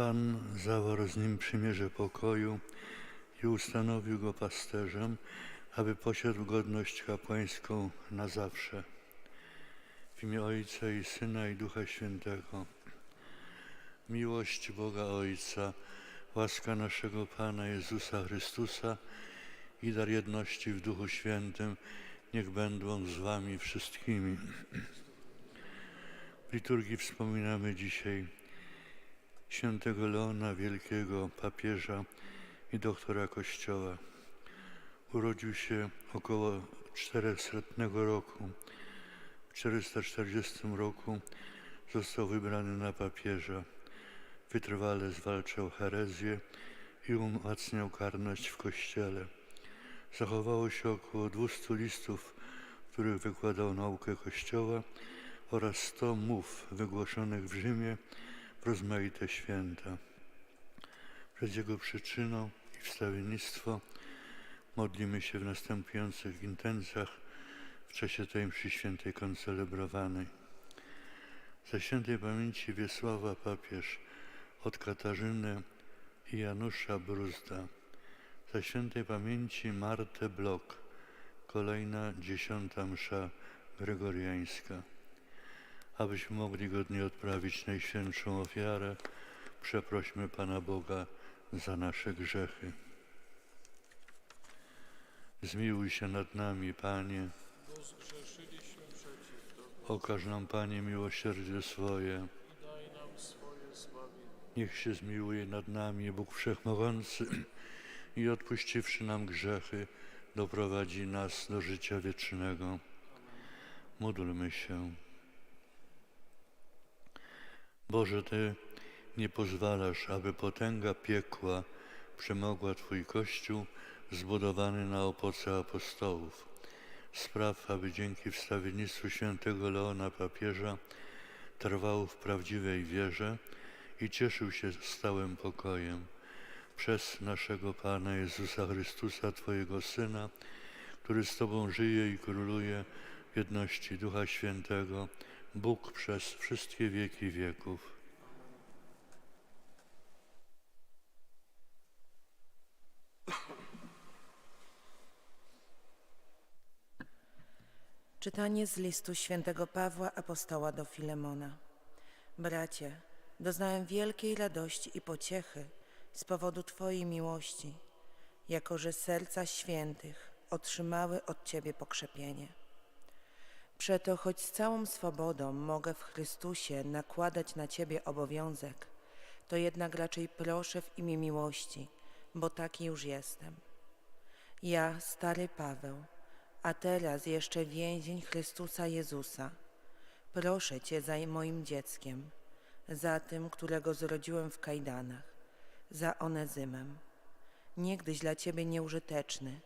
Pan zawarł z nim przymierze pokoju i ustanowił go pasterzem, aby posiadł godność kapłańską na zawsze. W imię Ojca i Syna i Ducha Świętego. Miłość Boga Ojca, łaska naszego Pana Jezusa Chrystusa i dar jedności w Duchu Świętym niech będą z wami wszystkimi. W liturgii wspominamy dzisiaj świętego Leona Wielkiego, papieża i doktora Kościoła. Urodził się około 400 roku. W 440 roku został wybrany na papieża. Wytrwale zwalczał herezję i umacniał karność w Kościele. Zachowało się około 200 listów, w których wykładał naukę Kościoła oraz 100 mów wygłoszonych w Rzymie rozmaite święta. Przed jego przyczyną i wstawiennictwo modlimy się w następujących intencjach w czasie tej mszy świętej koncelebrowanej. Za świętej pamięci Wiesława papież od Katarzyny i Janusza Bruzda. Za świętej pamięci Martę Blok, kolejna dziesiąta msza gregoriańska. Abyśmy mogli godnie odprawić najświętszą ofiarę, przeprośmy Pana Boga za nasze grzechy. Zmiłuj się nad nami, Panie. Okaż nam, Panie, miłosierdzie swoje. Niech się zmiłuje nad nami Bóg Wszechmogący i odpuściwszy nam grzechy, doprowadzi nas do życia wiecznego. Módlmy się. Boże, Ty nie pozwalasz, aby potęga piekła przemogła Twój Kościół zbudowany na opoce apostołów. Spraw, aby dzięki wstawiennictwu świętego Leona papieża trwał w prawdziwej wierze i cieszył się stałym pokojem. Przez naszego Pana Jezusa Chrystusa, Twojego Syna, który z Tobą żyje i króluje w jedności Ducha Świętego, Bóg przez wszystkie wieki wieków. Czytanie z listu świętego Pawła apostoła do Filemona. Bracie, doznałem wielkiej radości i pociechy z powodu Twojej miłości, jako że serca świętych otrzymały od Ciebie pokrzepienie. Przeto, choć z całą swobodą mogę w Chrystusie nakładać na Ciebie obowiązek, to jednak raczej proszę w imię miłości, bo taki już jestem. Ja, stary Paweł, a teraz jeszcze więzień Chrystusa Jezusa. Proszę Cię za moim dzieckiem, za tym, którego zrodziłem w kajdanach, za Onezymem. Niegdyś dla Ciebie nieużyteczny,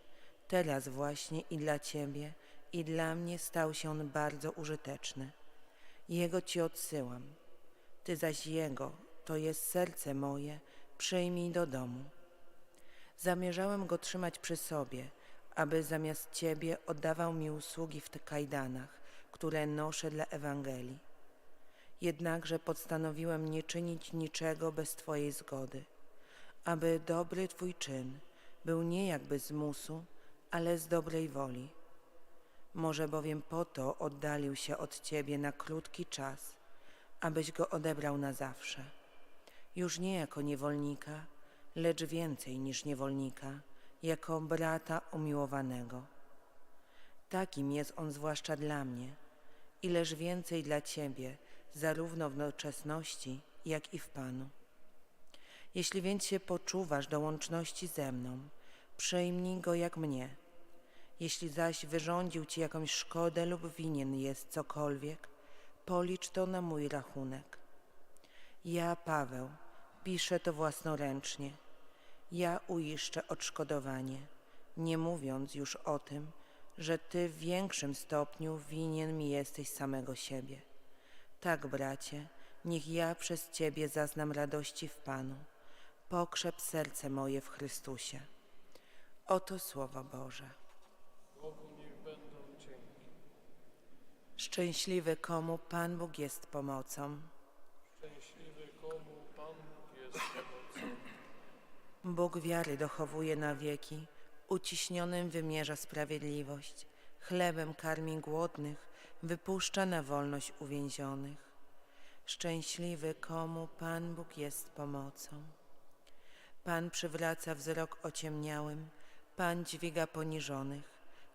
teraz właśnie i dla Ciebie, i dla mnie stał się on bardzo użyteczny. Jego Ci odsyłam. Ty zaś Jego, to jest serce moje, przyjmij do domu. Zamierzałem go trzymać przy sobie, aby zamiast Ciebie oddawał mi usługi w tych kajdanach, które noszę dla Ewangelii. Jednakże postanowiłem nie czynić niczego bez Twojej zgody, aby dobry Twój czyn był nie jakby z musu, ale z dobrej woli. Może bowiem po to oddalił się od Ciebie na krótki czas, abyś go odebrał na zawsze. Już nie jako niewolnika, lecz więcej niż niewolnika, jako brata umiłowanego. Takim jest on zwłaszcza dla mnie, ileż więcej dla Ciebie, zarówno w nowoczesności, jak i w Panu. Jeśli więc się poczuwasz do łączności ze mną, przyjmij go jak mnie. Jeśli zaś wyrządził Ci jakąś szkodę lub winien jest cokolwiek, policz to na mój rachunek. Ja, Paweł, piszę to własnoręcznie. Ja uiszczę odszkodowanie, nie mówiąc już o tym, że Ty w większym stopniu winien mi jesteś samego siebie. Tak, bracie, niech ja przez Ciebie zaznam radości w Panu. Pokrzep serce moje w Chrystusie. Oto Słowo Boże. Bogu niech będą dzięki. Szczęśliwy komu Pan Bóg jest pomocą. Szczęśliwy komu Pan Bóg jest Bóg wiary dochowuje na wieki, uciśnionym wymierza sprawiedliwość, chlebem karmi głodnych, wypuszcza na wolność uwięzionych. Szczęśliwy, komu Pan Bóg jest pomocą. Pan przywraca wzrok ociemniałym, Pan dźwiga poniżonych,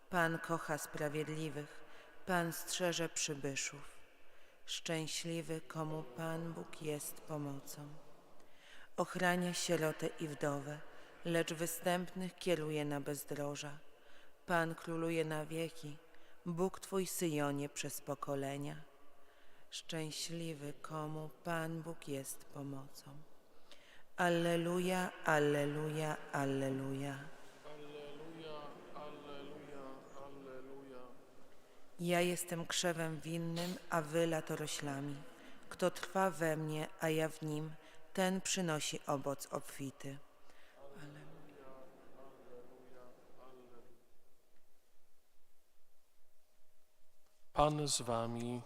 Pan kocha sprawiedliwych, Pan strzeże przybyszów. Szczęśliwy, komu Pan Bóg jest pomocą. Ochrania sierotę i wdowę, lecz występnych kieruje na bezdroża. Pan króluje na wieki, Bóg Twój Syjonie przez pokolenia. Szczęśliwy, komu Pan Bóg jest pomocą. Alleluja, alleluja, alleluja alleluja, alleluja. Ja jestem krzewem winnym, a wy latoroślami. Kto trwa we mnie, a ja w nim, ten przynosi owoc obfity. Pan z wami.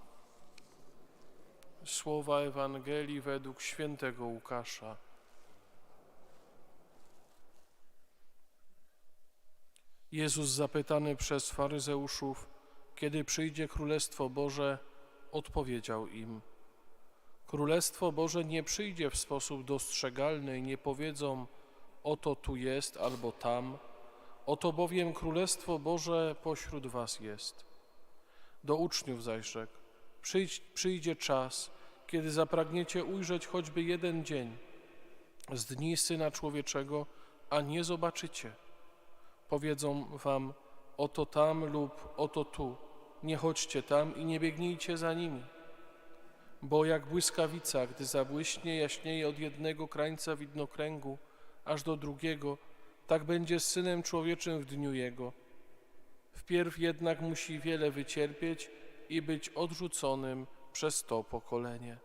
Słowa Ewangelii według świętego Łukasza. Jezus zapytany przez faryzeuszów, kiedy przyjdzie Królestwo Boże, odpowiedział im: Królestwo Boże nie przyjdzie w sposób dostrzegalny nie powiedzą: Oto tu jest albo tam, oto bowiem Królestwo Boże pośród was jest. Do uczniów zaś rzekł: Przyjdź, przyjdzie czas, kiedy zapragniecie ujrzeć choćby jeden dzień z dni Syna Człowieczego, a nie zobaczycie. Powiedzą wam: Oto tam lub oto tu. Nie chodźcie tam i nie biegnijcie za nimi. Bo jak błyskawica, gdy zabłyśnie, jaśnieje od jednego krańca widnokręgu aż do drugiego, tak będzie z Synem Człowieczym w dniu Jego. Wpierw jednak musi wiele wycierpieć i być odrzuconym przez to pokolenie.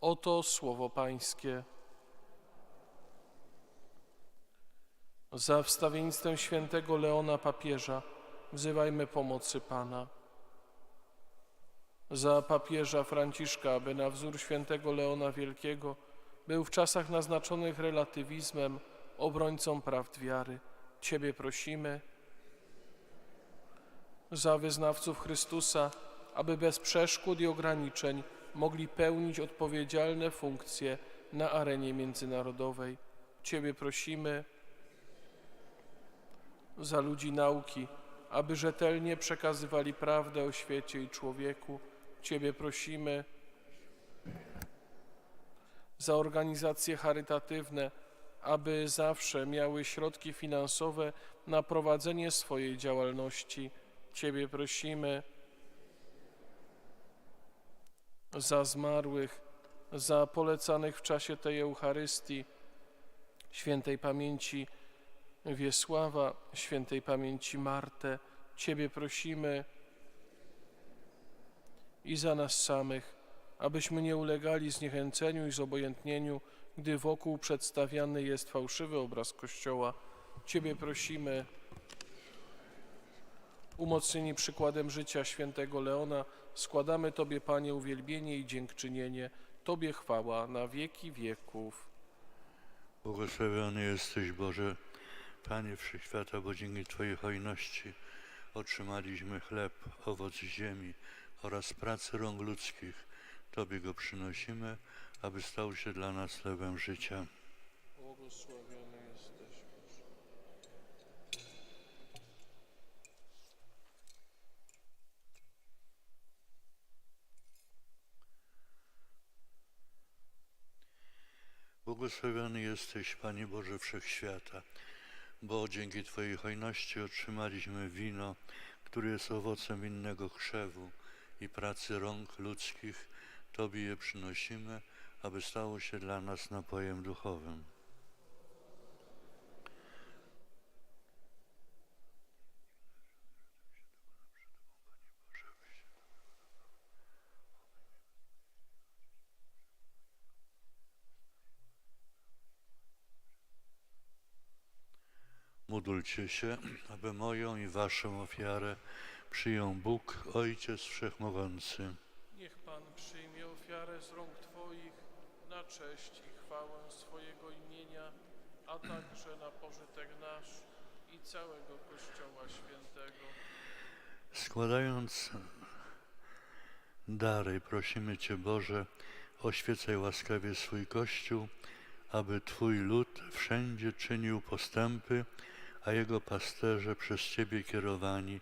Oto słowo Pańskie. Za wstawiennictwem świętego Leona papieża wzywajmy pomocy Pana. Za papieża Franciszka, aby na wzór świętego Leona Wielkiego był w czasach naznaczonych relatywizmem obrońcą prawd wiary. Ciebie prosimy za wyznawców Chrystusa, aby bez przeszkód i ograniczeń mogli pełnić odpowiedzialne funkcje na arenie międzynarodowej. Ciebie prosimy za ludzi nauki, aby rzetelnie przekazywali prawdę o świecie i człowieku. Ciebie prosimy za organizacje charytatywne, aby zawsze miały środki finansowe na prowadzenie swojej działalności. Ciebie prosimy za zmarłych, za polecanych w czasie tej Eucharystii, świętej pamięci Wiesława, świętej pamięci Martę. Ciebie prosimy i za nas samych, abyśmy nie ulegali zniechęceniu i zobojętnieniu, gdy wokół przedstawiany jest fałszywy obraz Kościoła. Ciebie prosimy, umocnieni przykładem życia świętego Leona, składamy Tobie, Panie, uwielbienie i dziękczynienie. Tobie chwała na wieki wieków. Błogosławiony jesteś Boże, Panie Wszechświata, bo dzięki Twojej hojności otrzymaliśmy chleb, owoc ziemi oraz pracy rąk ludzkich. Tobie go przynosimy, aby stał się dla nas chlebem życia. Błogosławiony jesteś. Błogosławiony jesteś, Panie Boże Wszechświata, bo dzięki Twojej hojności otrzymaliśmy wino, które jest owocem innego krzewu i pracy rąk ludzkich. Tobie je przynosimy, aby stało się dla nas napojem duchowym. Módlcie się, aby moją i waszą ofiarę przyjął Bóg, Ojciec Wszechmogący. Niech Pan przyjmie ofiarę z rąk Twoich na cześć i chwałę swojego imienia, a także na pożytek nasz i całego Kościoła Świętego. Składając dary, prosimy Cię, Boże, oświecaj łaskawie swój Kościół, aby Twój lud wszędzie czynił postępy, a jego pasterze przez Ciebie kierowani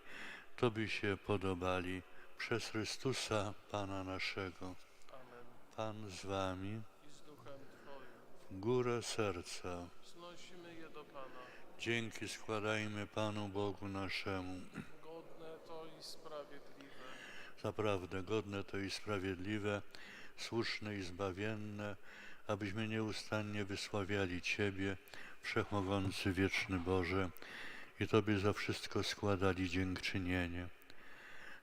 Tobie się podobali. Przez Chrystusa, Pana naszego. Amen. Pan z Wami, I z duchem Twoim górę serca. znosimy je do Pana. Dzięki składajmy Panu Bogu naszemu. Godne to i sprawiedliwe. Zaprawdę godne to i sprawiedliwe, słuszne i zbawienne, abyśmy nieustannie wysławiali Ciebie, Wszechmogący Wieczny Boże, i Tobie za wszystko składali dziękczynienie.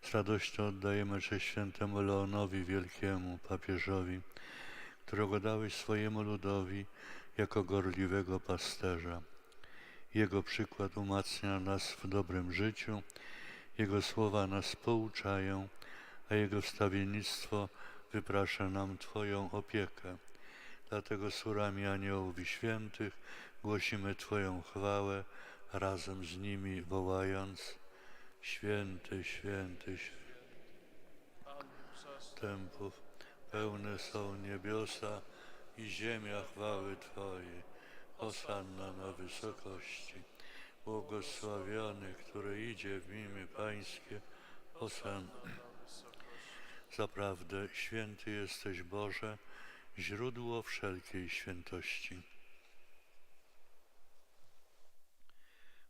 Z radością oddajemy cześć świętemu Leonowi Wielkiemu, papieżowi, którego dałeś swojemu ludowi jako gorliwego pasterza. Jego przykład umacnia nas w dobrym życiu, Jego słowa nas pouczają, a Jego wstawiennictwo wyprasza nam Twoją opiekę. Dlatego surami aniołów i świętych głosimy Twoją chwałę, razem z nimi wołając Święty, święty, święty tempów, pełne są niebiosa i ziemia chwały Twojej. Hosanna na wysokości. Błogosławiony, który idzie w imię Pańskie. Hosanna. na wysokości. Zaprawdę święty jesteś Boże, źródło wszelkiej świętości.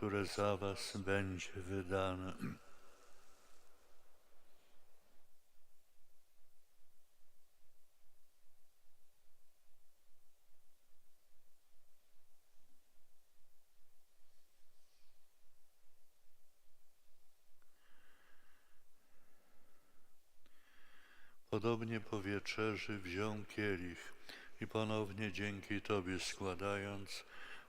które za Was będzie wydane. Podobnie po wieczerzy wziął kielich i ponownie dzięki Tobie składając,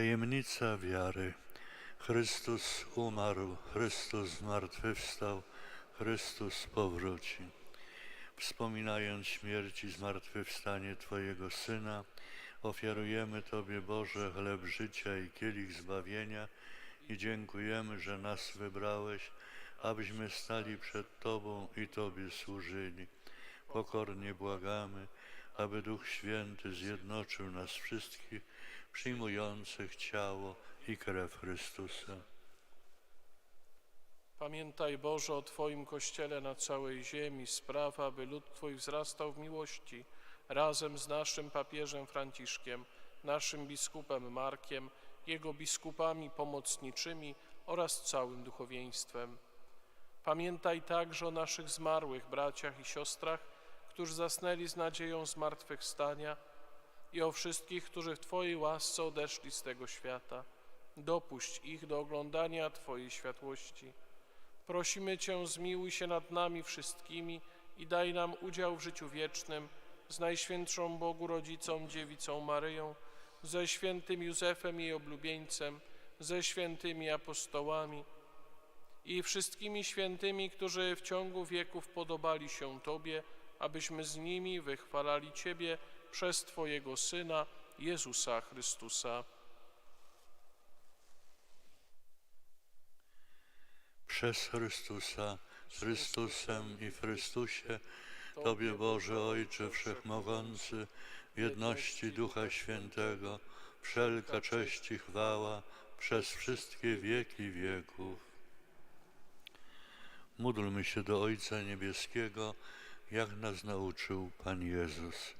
Tajemnica wiary. Chrystus umarł, Chrystus zmartwychwstał, Chrystus powróci. Wspominając śmierć i zmartwychwstanie Twojego Syna, ofiarujemy Tobie, Boże, chleb życia i kielich zbawienia i dziękujemy, że nas wybrałeś, abyśmy stali przed Tobą i Tobie służyli. Pokornie błagamy, aby Duch Święty zjednoczył nas wszystkich, przyjmujących ciało i krew Chrystusa. Pamiętaj Boże o Twoim Kościele na całej ziemi, spraw, aby lud Twój wzrastał w miłości, razem z naszym papieżem Franciszkiem, naszym biskupem Markiem, jego biskupami pomocniczymi oraz całym duchowieństwem. Pamiętaj także o naszych zmarłych braciach i siostrach, którzy zasnęli z nadzieją zmartwychwstania i o wszystkich, którzy w Twojej łasce odeszli z tego świata. Dopuść ich do oglądania Twojej światłości. Prosimy Cię, zmiłuj się nad nami wszystkimi i daj nam udział w życiu wiecznym z Najświętszą Bogu Rodzicą Dziewicą Maryją, ze świętym Józefem jej oblubieńcem, ze świętymi apostołami i wszystkimi świętymi, którzy w ciągu wieków podobali się Tobie, abyśmy z nimi wychwalali Ciebie przez Twojego Syna, Jezusa Chrystusa. Przez Chrystusa z Chrystusem i w Chrystusie, Tobie Boże Ojcze Wszechmogący, w jedności Ducha Świętego, wszelka cześć i chwała przez wszystkie wieki wieków. Módlmy się do Ojca Niebieskiego, jak nas nauczył Pan Jezus.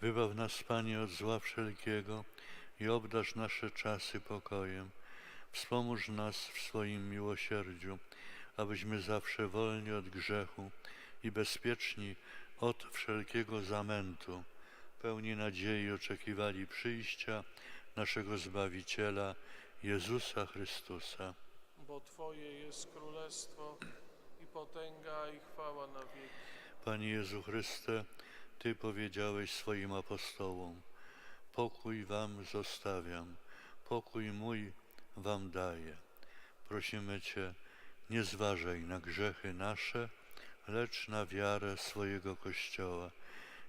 Wybaw nas, Panie, od zła wszelkiego i obdarz nasze czasy pokojem. Wspomóż nas w swoim miłosierdziu, abyśmy zawsze wolni od grzechu i bezpieczni od wszelkiego zamętu, pełni nadziei oczekiwali przyjścia naszego Zbawiciela, Jezusa Chrystusa. Bo Twoje jest królestwo i potęga i chwała na wieki. Panie Jezu Chryste, Ty powiedziałeś swoim apostołom, pokój wam zostawiam, pokój mój wam daję. Prosimy Cię, nie zważaj na grzechy nasze, lecz na wiarę swojego Kościoła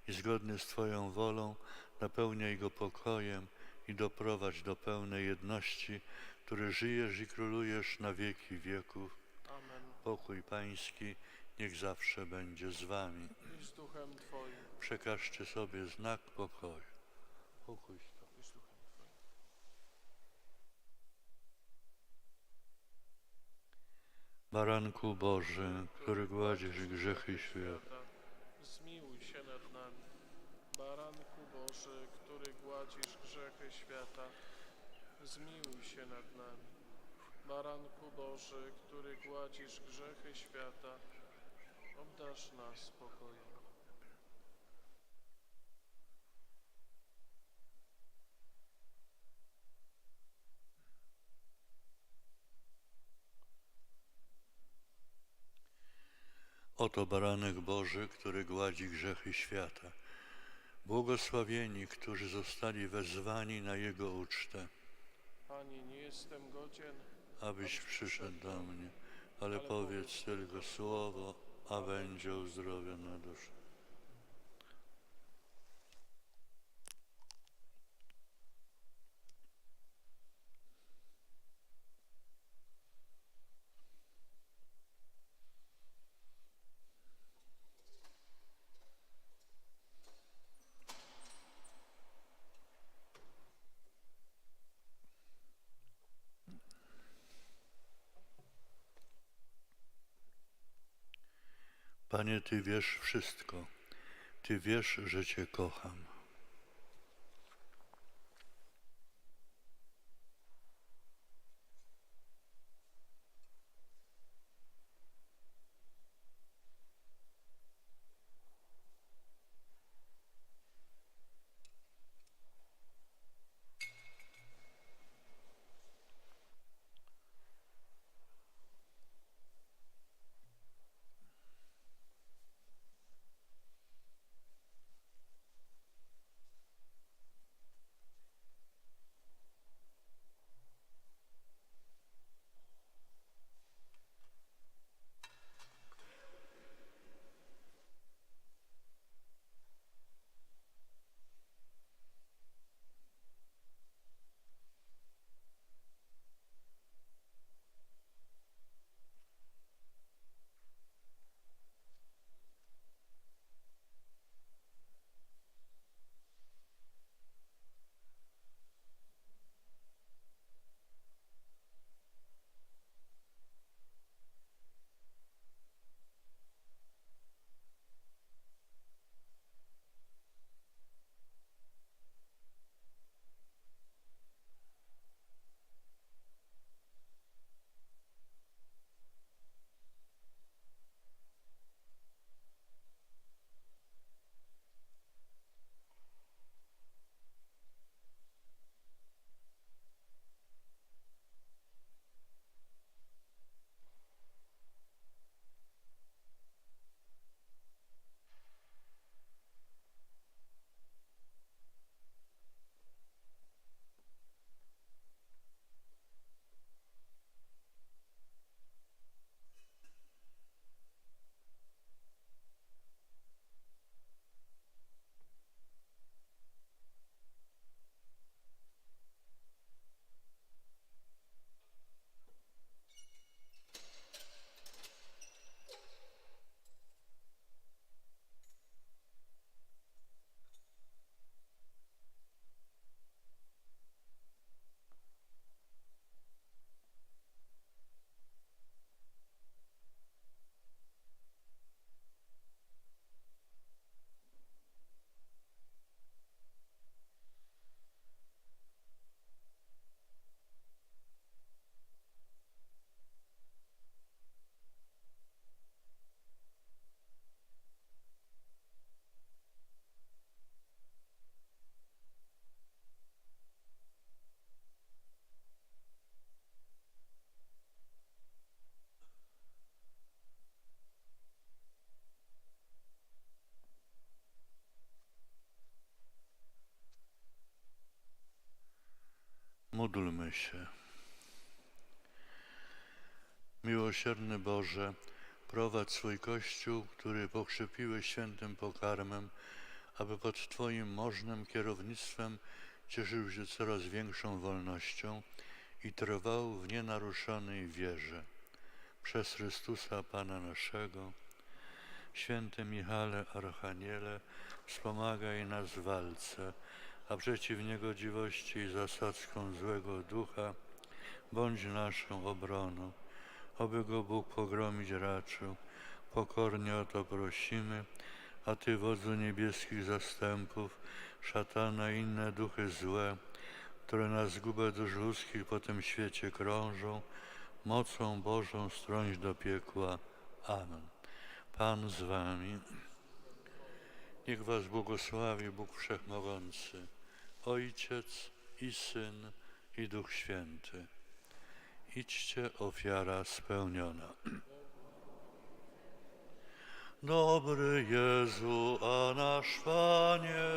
i zgodnie z Twoją wolą napełniaj go pokojem i doprowadź do pełnej jedności, który żyjesz i królujesz na wieki wieków. Amen. Pokój Pański niech zawsze będzie z Wami. I z duchem Twoim. Przekażcie sobie znak pokoju. Pokój. Baranku Boży, który gładzisz grzechy świata, Zmiłuj się nad nami. Baranku Boży, który gładzisz grzechy świata, zmiłuj się nad nami. Baranku Boży, który gładzisz grzechy świata, obdarz nas spokojem. oto baranek Boży, który gładzi grzechy świata. Błogosławieni, którzy zostali wezwani na Jego ucztę, Panie, nie jestem godzien, abyś przyszedł do mnie, ale powiedz tylko słowo, a będzie uzdrowiona dusza. Panie, Ty wiesz wszystko. Ty wiesz, że Cię kocham. Módlmy się. Miłosierny Boże, prowadź swój Kościół, który pokrzepiłeś świętym pokarmem, aby pod Twoim możnym kierownictwem cieszył się coraz większą wolnością i trwał w nienaruszonej wierze. Przez Chrystusa Pana naszego, Święty Michale Archaniele, wspomagaj nas w walce, a przeciw niegodziwości i zasadzką złego ducha bądź naszą obroną. Oby go Bóg pogromić raczył. Pokornie o to prosimy, a Ty, wodzu niebieskich zastępów, szatana i inne duchy złe, które na zgubę dusz ludzkich po tym świecie krążą, mocą Bożą strąć do piekła. Amen. Pan z Wami. Niech Was błogosławi Bóg Wszechmogący, Ojciec i Syn i Duch Święty. Idźcie ofiara spełniona. Dobry Jezu, a nasz Panie,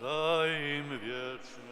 daj im wieczne